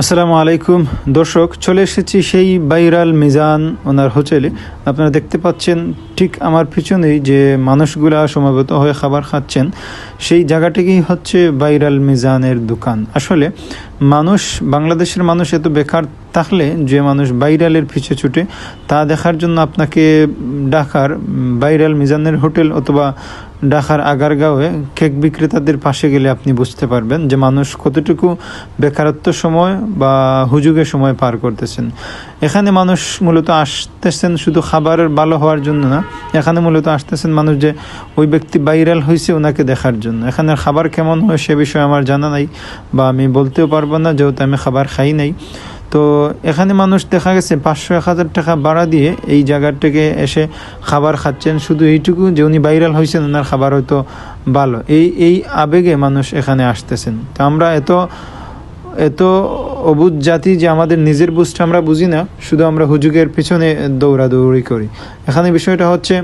আসসালামু আলাইকুম। দর্শক, চলে এসেছি সেই বাইরাল মিজান ওনার হোটেলে। আপনারা দেখতে পাচ্ছেন ঠিক আমার পিছনেই যে মানুষগুলা সমাবেত হয়ে খাবার খাচ্ছেন, সেই জায়গাটিকেই হচ্ছে বাইরাল মিজানের দোকান। আসলে মানুষ, বাংলাদেশের মানুষ এত বেকার থাকলে যে মানুষ বাইরালের পিছে ছুটে, তা দেখার জন্য আপনাকে ঢাকার বাইরাল মিজানের হোটেল অথবা ঢাকার আগারগাঁওয়ে কেক বিক্রেতাদের পাশে গেলে আপনি বুঝতে পারবেন যে মানুষ কতটুকু বেকারত্ব সময় বা হুজুগের সময় পার করতেছেন। এখানে মানুষ মূলত আসতেছেন শুধু খাবারের ভালো হওয়ার জন্য না, এখানে মূলত আসতেছেন মানুষ যে ওই ব্যক্তি ভাইরাল হয়েছে ওনাকে দেখার জন্য। এখানের খাবার কেমন হয় সে বিষয়ে আমার জানা নাই বা আমি বলতেও পারব না, যেহেতু আমি খাবার খাই নাই। তো এখানে মানুষ দেখা গেছে পাঁচশো এক হাজার টাকা ভাড়া দিয়ে এই জায়গাটাকে এসে খাবার খাচ্ছেন। শুধু এইটুকু যে উনি ভাইরাল হয়েছেন, ওনার খাবার হয়তো ভালো। এই এই আবেগে মানুষ এখানে আসতেছেন। তো আমরা এত এত অবুধ জাতি যে আমাদের নিজের বুঝটা আমরা বুঝি না, শুধু আমরা হুজুগের পিছনে দৌড়াদৌড়ি করি। এখানে বিষয়টা হচ্ছে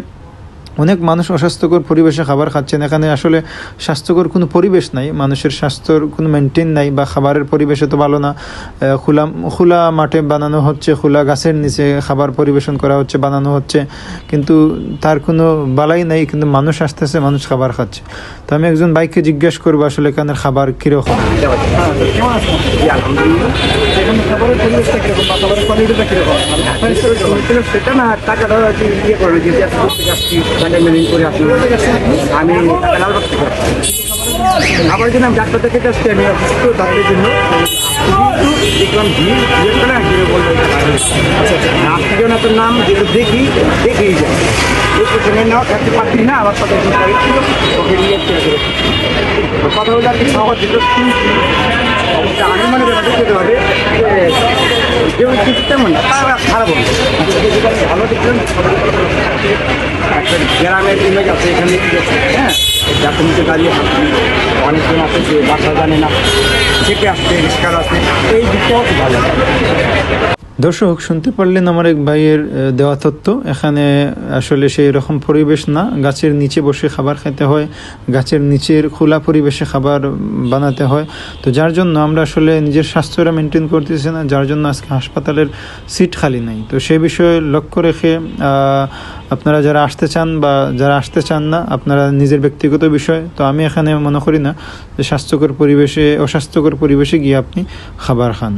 অনেক মানুষ অস্বাস্থ্যকর পরিবেশে খাবার খাচ্ছেন। এখানে আসলে স্বাস্থ্যকর কোনো পরিবেশ নাই, মানুষের স্বাস্থ্যর কোনো মেনটেন নাই বা খাবারের পরিবেশে তো ভালো না। খোলা খোলা মাঠে বানানো হচ্ছে, খোলা গাছের নিচে খাবার পরিবেশন করা হচ্ছে, বানানো হচ্ছে, কিন্তু তার কোনো বালাই নাই, কিন্তু মানুষ আসতেছে, মানুষ খাবার খাচ্ছে। তো আমি একজন বাইককে জিজ্ঞেস করব আসলে এখানের খাবার কীরকম। সেটা না, টাকাটা ইয়ে করে টাকা মেনিং করে আসছি আমি আবার ডাক্তার থেকে আসছি, আমি ডাক্তারের জন্য। দেখলাম ভিড় জিজ্ঞেস করে গিয়ে বলল আচ্ছা আচ্ছা আপনার নাম যেটা দেখি, দেখেই যায় না, আবার ওকে নিয়ে মনে খারাপ হবে। ভালো। গ্রামের ইমেজ গেছে, এখানে হ্যাঁ? যাতে নিচে দাঁড়িয়ে অনেকজন আছে যে বাসা জানে না। থেকে আসছে রিস্কার আছে। এই দিকটাও ভালো। দর্শক, শুনতে পারলেন আমার এক ভাইয়ের দেওয়া তত্ত্ব। এখানে আসলে সেই রকম পরিবেশ না। গাছের নিচে বসে খাবার খেতে হয়, গাছের নিচের খোলা পরিবেশে খাবার বানাতে হয়। তো যার জন্য আমরা আসলে নিজের স্বাস্থ্যটা মেনটেন করতেছি না, যার জন্য আজকে হাসপাতালের সিট খালি নাই। তো সে বিষয়ে লক্ষ্য রেখে আপনারা যারা আসতে চান বা যারা আসতে চান না, আপনারা নিজের ব্যক্তিগত বিষয়। তো আমি এখানে মনে করি না যে স্বাস্থ্যকর পরিবেশে, অস্বাস্থ্যকর পরিবেশে গিয়ে আপনি খাবার খান।